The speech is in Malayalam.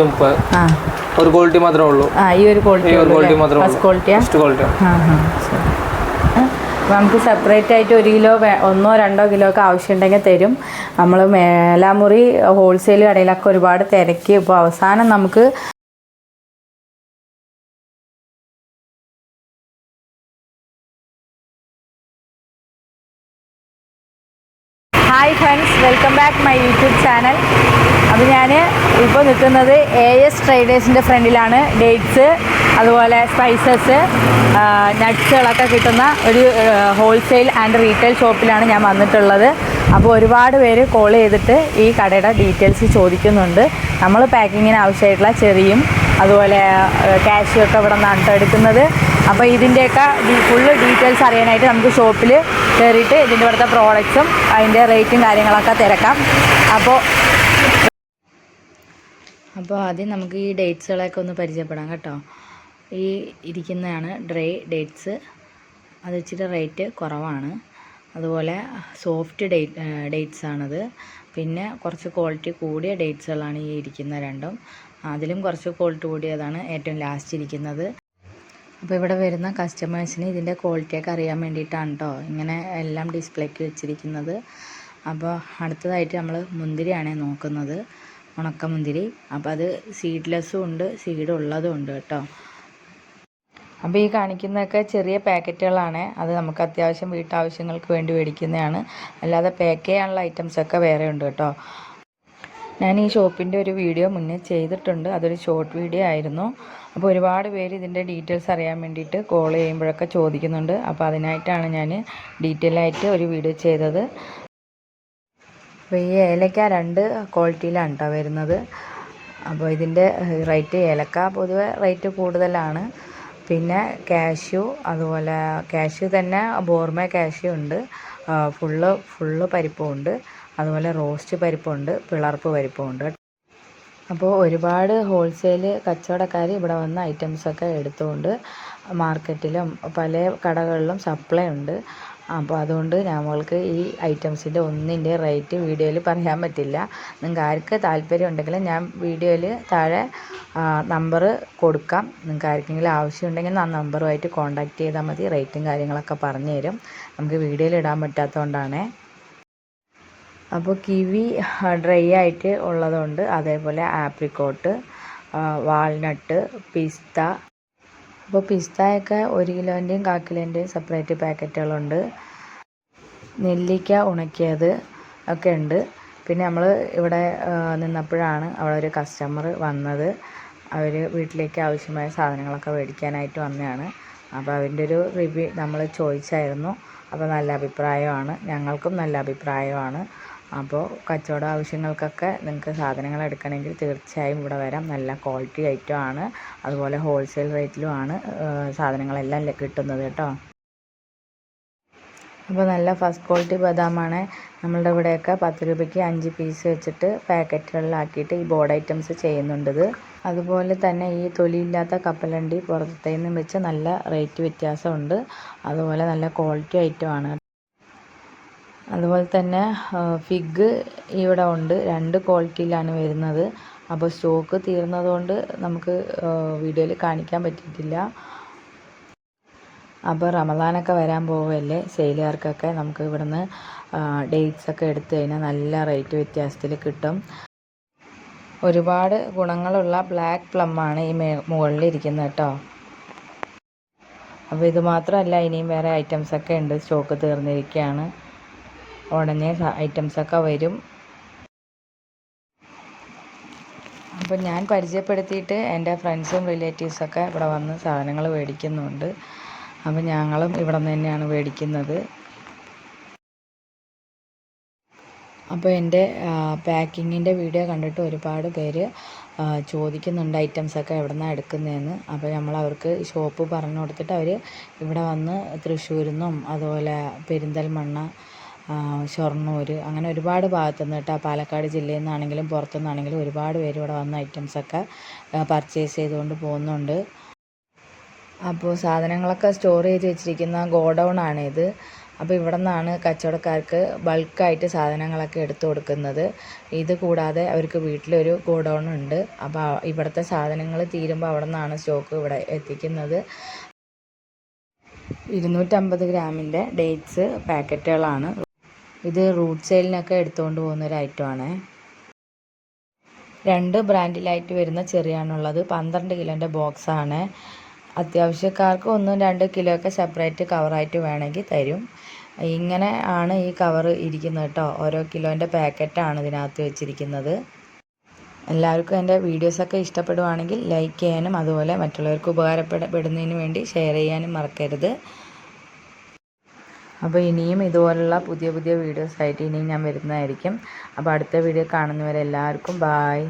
ഒരു മുപ്പത്. ഒരു ക്വാളിറ്റി മാത്രമേ ഉള്ളൂ. ഈ ഒരു ക്വാളിറ്റി ഒരു ക്വാളിറ്റി മാത്രമേ ഫസ്റ്റ് ക്വാളിറ്റിയാ ഫസ്റ്റ് ക്വാളിറ്റി നമുക്ക് സെപ്പറേറ്റ് ആയിട്ട് ഒരു കിലോ ഒന്നോ രണ്ടോ കിലോ ഒക്കെ ആവശ്യമുണ്ടെങ്കിൽ തരും. നമ്മൾ മേലാമുറി ഹോൾസെയിൽ കടയിലൊക്കെ ഒരുപാട് തിരക്കി. ഇപ്പോൾ അവസാനം നമുക്ക് hi friends welcome back my YouTube channel അപ്പോൾ ഞാൻ ഇപ്പോൾ നിൽക്കുന്നത് എ എസ് ട്രേഡേഴ്സിന്റെ ഫ്രണ്ടിലാണ് ഡേറ്റ്സ് അതുപോലെ സ്പൈസസ് നട്ട്സുകളൊക്കെ കിട്ടുന്ന ഒരു ഹോൾസെയിൽ ആൻഡ് റീറ്റെയിൽ ഷോപ്പിലാണ് ഞാൻ വന്നിട്ടുള്ളത്. അപ്പോൾ ഒരുപാട് പേര് കോൾ ചെയ്തിട്ട് ഈ കടയുടെ ഡീറ്റെയിൽസ് ചോദിക്കുന്നുണ്ട്. നമ്മൾ പാക്കിങ്ങിന് ആവശ്യമായിട്ടുള്ള ചെറിയും അതുപോലെ ക്യാഷൊക്കെ ഇവിടെ നിന്നാണ് ട്ടോ എടുക്കുന്നത്. അപ്പോൾ ഇതിന്റെയൊക്കെ ഫുള്ള് ഡീറ്റെയിൽസ് അറിയാനായിട്ട് നമുക്ക് ഷോപ്പിൽ കയറിയിട്ട് ഇതിന്റെ ഇവിടുത്തെ പ്രോഡക്റ്റ്സും അതിന്റെ റേറ്റും കാര്യങ്ങളൊക്കെ തിരക്കാം. അപ്പോൾ അപ്പോൾ ആദ്യം നമുക്ക് ഈ ഡേറ്റ്സുകളൊക്കെ ഒന്ന് പരിചയപ്പെടാം കേട്ടോ. ഈ ഇരിക്കുന്നതാണ് ഡ്രൈ ഡേറ്റ്സ് അത് ഇച്ചിരി റേറ്റ് കുറവാണ്. അതുപോലെ സോഫ്റ്റ് ഡേറ്റ് ഡേറ്റ്സ് ആണത്. പിന്നെ കുറച്ച് ക്വാളിറ്റി കൂടിയ ഡേറ്റ്സുകളാണ് ഈ ഇരിക്കുന്ന രണ്ടും. അതിലും കുറച്ച് ക്വാളിറ്റി കൂടിയതാണ് ഏറ്റവും ലാസ്റ്റ് ഇരിക്കുന്നത്. അപ്പോൾ ഇവിടെ വരുന്ന കസ്റ്റമേഴ്സിന് ഇതിന്റെ ക്വാളിറ്റിയൊക്കെ അറിയാൻ വേണ്ടിയിട്ടാണ് കേട്ടോ ഇങ്ങനെ എല്ലാം ഡിസ്പ്ലേക്ക് വെച്ചിരിക്കുന്നത്. അപ്പോൾ അടുത്തതായിട്ട് നമ്മൾ മുന്തിരിയാണ് നോക്കുന്നത്. ഉണക്കമുന്തിരി അപ്പോൾ അത് സീഡ്ലെസ്സും ഉണ്ട് സീഡ് ഉള്ളതും ഉണ്ട് കേട്ടോ അപ്പോൾ ഈ കാണിക്കുന്നതൊക്കെ ചെറിയ പാക്കറ്റുകളാണ്. അത് നമുക്ക് അത്യാവശ്യം വീട്ടാവശ്യങ്ങൾക്ക് വേണ്ടി മേടിക്കുന്നതാണ്. അല്ലാതെ പാക്ക് ചെയ്യാനുള്ള ഐറ്റംസൊക്കെ വേറെ ഉണ്ട് കേട്ടോ ഞാൻ ഈ ഷോപ്പിന്റെ ഒരു വീഡിയോ മുന്നേ ചെയ്തിട്ടുണ്ട്. അതൊരു ഷോർട്ട് വീഡിയോ ആയിരുന്നു. അപ്പോൾ ഒരുപാട് പേര് ഇതിന്റെ ഡീറ്റെയിൽസ് അറിയാൻ വേണ്ടിയിട്ട് കോൾ ചെയ്യുമ്പോഴൊക്കെ ചോദിക്കുന്നുണ്ട്. അപ്പോൾ അതിനായിട്ടാണ് ഞാൻ ഡീറ്റെയിൽ ആയിട്ട് ഒരു വീഡിയോ ചെയ്തത്. അപ്പോൾ ഈ ഏലക്ക രണ്ട് ക്വാളിറ്റിയിലാണ് കേട്ടോ വരുന്നത്. അപ്പോൾ ഇതിന്റെ റേറ്റ് ഏലക്ക പൊതുവെ റേറ്റ് കൂടുതലാണ്. പിന്നെ കാഷ്യൂ അതുപോലെ കാഷ്യൂ തന്നെ ബോർമ കാഷ്യൂ ഉണ്ട്. ഫുള്ള് ഫുള്ള് പരിപ്പും ഉണ്ട്. അതുപോലെ റോസ്റ്റ് പരിപ്പുണ്ട് പിളർപ്പ് പരിപ്പുണ്ട് അപ്പോൾ ഒരുപാട് ഹോൾസെയിൽ കച്ചവടക്കാർ ഇവിടെ വന്ന് ഐറ്റംസൊക്കെ എടുത്തുകൊണ്ട് മാർക്കറ്റിലും പല കടകളിലും സപ്ലൈ ഉണ്ട്. അപ്പോൾ അതുകൊണ്ട് ഞങ്ങൾക്ക് ഈ ഐറ്റംസിന്റെ ഒന്നിന്റെ റേറ്റ് വീഡിയോയിൽ പറയാൻ പറ്റില്ല. നിങ്ങൾക്ക് ആർക്ക് താല്പര്യം ഉണ്ടെങ്കിൽ ഞാൻ വീഡിയോയിൽ താഴെ നമ്പർ കൊടുക്കാം. നിങ്ങൾക്ക് ആർക്കെങ്കിലും ആവശ്യം ഉണ്ടെങ്കിൽ ആ നമ്പറുമായിട്ട് കോൺടാക്ട് ചെയ്താൽ മതി. റേറ്റും കാര്യങ്ങളൊക്കെ പറഞ്ഞു തരും നമുക്ക് വീഡിയോയിൽ ഇടാൻ പറ്റാത്തതുകൊണ്ടാണേ. അപ്പോൾ കിവി ഡ്രൈ ആയിട്ട് ഉള്ളതുണ്ട്. അതേപോലെ ആപ്രിക്കോട്ട് വാൾനട്ട് പിസ്ത. അപ്പോൾ പിസ്തയൊക്കെ ഒരു കിലോന്റെയും കാൽ കിലോന്റെയും സെപ്പറേറ്റ് പാക്കറ്റുകളുണ്ട്. നെല്ലിക്ക ഉണക്കിയത് ഒക്കെ ഉണ്ട്. പിന്നെ നമ്മൾ ഇവിടെ നിന്നപ്പോഴാണ് അവിടെ ഒരു കസ്റ്റമർ വന്നത്. അവർ വീട്ടിലേക്ക് ആവശ്യമായ സാധനങ്ങളൊക്കെ മേടിക്കാനായിട്ട് വന്നതാണ്. അപ്പോൾ അതിന്റെ ഒരു റിവ്യൂ നമ്മൾ ചോദിച്ചായിരുന്നു. അപ്പോൾ നല്ല അഭിപ്രായമാണ്. ഞങ്ങൾക്കും നല്ല അഭിപ്രായമാണ്. അപ്പോൾ കച്ചവട ആവശ്യങ്ങൾക്കൊക്കെ നിങ്ങൾക്ക് സാധനങ്ങൾ എടുക്കണമെങ്കിൽ തീർച്ചയായും ഇവിടെ വരാം. നല്ല ക്വാളിറ്റി ഐറ്റം ആണ്. അതുപോലെ ഹോൾസെയിൽ റേറ്റിലുമാണ് സാധനങ്ങളെല്ലാം കിട്ടുന്നത് കേട്ടോ. അപ്പോൾ നല്ല ഫസ്റ്റ് ക്വാളിറ്റി ബദാമാണ്. നമ്മളുടെ ഇവിടെയൊക്കെ പത്ത് രൂപയ്ക്ക് അഞ്ച് പീസ് വെച്ചിട്ട് പാക്കറ്റുകളിലാക്കിയിട്ട് ഈ ബോർഡ് ഐറ്റംസ് ചെയ്യുന്നുണ്ട് അതുപോലെ തന്നെ ഈ തൊലിയില്ലാത്ത കപ്പലണ്ടി പുറത്തേന്ന് വെച്ച് നല്ല റേറ്റ് വ്യത്യാസമുണ്ട്. അതുപോലെ നല്ല ക്വാളിറ്റി ഐറ്റമാണ് അതുപോലെ തന്നെ ഫിഗ് ഇവിടെ ഉണ്ട്. രണ്ട് ക്വാളിറ്റിയിലാണ് വരുന്നത്. അപ്പോൾ സ്റ്റോക്ക് തീർന്നതുകൊണ്ട് നമുക്ക് വീഡിയോയിൽ കാണിക്കാൻ പറ്റിയിട്ടില്ല. അപ്പോൾ റമദാനൊക്കെ വരാൻ പോവല്ലേ? സെയിലുകാർക്കൊക്കെ നമുക്ക് ഇവിടുന്ന് ഡേറ്റ്സ് ഒക്കെ എടുത്ത് കഴിഞ്ഞാൽ നല്ല റേറ്റ് വ്യത്യാസത്തിൽ കിട്ടും. ഒരുപാട് ഗുണങ്ങളുള്ള ബ്ലാക്ക് പ്ലം ആണ് ഈ മുകളിൽ ഇരിക്കുന്നത് കേട്ടോ അപ്പോൾ ഇത് മാത്രമല്ല ഇനിയും വേറെ ഐറ്റംസ് ഒക്കെ ഉണ്ട് സ്റ്റോക്ക് തീർന്നിരിക്കുകയാണ് ഉടനെ ഐറ്റംസ് ഒക്കെ വരും. അപ്പോൾ ഞാൻ പരിചയപ്പെടുത്തിയിട്ട് എന്റെ ഫ്രണ്ട്സും റിലേറ്റീവ്സൊക്കെ ഇവിടെ വന്ന് സാധനങ്ങൾ മേടിക്കുന്നുണ്ട്. അപ്പോൾ ഞങ്ങളും ഇവിടെ നിന്ന് തന്നെയാണ് മേടിക്കുന്നത്. അപ്പോൾ എന്റെ പാക്കിങ്ങിന്റെ വീഡിയോ കണ്ടിട്ട് ഒരുപാട് പേര് ചോദിക്കുന്നുണ്ട് ഐറ്റംസൊക്കെ എവിടെ നിന്നാണ് എടുക്കുന്നതെന്ന് അപ്പോൾ നമ്മൾ അവർക്ക് ഷോപ്പ് പറഞ്ഞു കൊടുത്തിട്ട് അവർ ഇവിടെ വന്ന് തൃശ്ശൂരിൽ നിന്നും അതുപോലെ പെരിന്തൽമണ്ണ ഷൊർണൂർ അങ്ങനെ ഒരുപാട് ഭാഗത്തുനിന്ന് കേട്ടോ. പാലക്കാട് ജില്ലയിൽ നിന്നാണെങ്കിലും പുറത്തുനിന്നാണെങ്കിലും ഒരുപാട് പേര് ഇവിടെ വന്ന് ഐറ്റംസൊക്കെ പർച്ചേസ് ചെയ്തുകൊണ്ട് പോകുന്നുണ്ട്. അപ്പോൾ സാധനങ്ങളൊക്കെ സ്റ്റോർ ചെയ്ത് വെച്ചിരിക്കുന്ന ഗോഡൗൺ ആണിത് അപ്പോൾ ഇവിടെ നിന്നാണ് കച്ചവടക്കാർക്ക് ബൾക്കായിട്ട് സാധനങ്ങളൊക്കെ എടുത്തു കൊടുക്കുന്നത്. ഇത് കൂടാതെ അവർക്ക് വീട്ടിലൊരു ഗോഡൗൺ ഉണ്ട്. അപ്പോൾ ഇവിടുത്തെ സാധനങ്ങൾ തീരുമ്പോൾ അവിടെ നിന്നാണ് സ്റ്റോക്ക് ഇവിടെ എത്തിക്കുന്നത്. ഇരുന്നൂറ്റമ്പത് ഗ്രാമിന്റെ ഡേറ്റ്സ് പാക്കറ്റുകളാണ് ഇത് റൂട്ട് സെയിലിനൊക്കെ എടുത്തുകൊണ്ട് പോകുന്ന ഒരു ഐറ്റമാണ് രണ്ട് ബ്രാൻഡിലായിട്ട് വരുന്ന ചെറിയാണുള്ളത്. പന്ത്രണ്ട് കിലോന്റെ ബോക്സാണ് അത്യാവശ്യക്കാർക്ക് ഒന്നും രണ്ട് കിലോ ഒക്കെ സെപ്പറേറ്റ് കവറായിട്ട് വേണമെങ്കിൽ തരും. ഇങ്ങനെ ആണ് ഈ കവർ ഇരിക്കുന്നത് കേട്ടോ. ഓരോ കിലോന്റെ പാക്കറ്റാണ് ഇതിനകത്ത് വെച്ചിരിക്കുന്നത്. എല്ലാവർക്കും എന്റെ വീഡിയോസൊക്കെ ഇഷ്ടപ്പെടുവാണെങ്കിൽ ലൈക്ക് ചെയ്യാനും അതുപോലെ മറ്റുള്ളവർക്ക് ഉപകാരപ്പെടുന്നതിന് വേണ്ടി ഷെയർ ചെയ്യാനും മറക്കരുത്. അപ്പോൾ ഇനിയും ഇതുപോലുള്ള പുതിയ പുതിയ വീഡിയോസ് ആയിട്ട് ഇനിയും ഞാൻ വരുന്നതായിരിക്കും. അപ്പോൾ അടുത്ത വീഡിയോ കാണുന്നവരെ എല്ലാവർക്കും ബായ്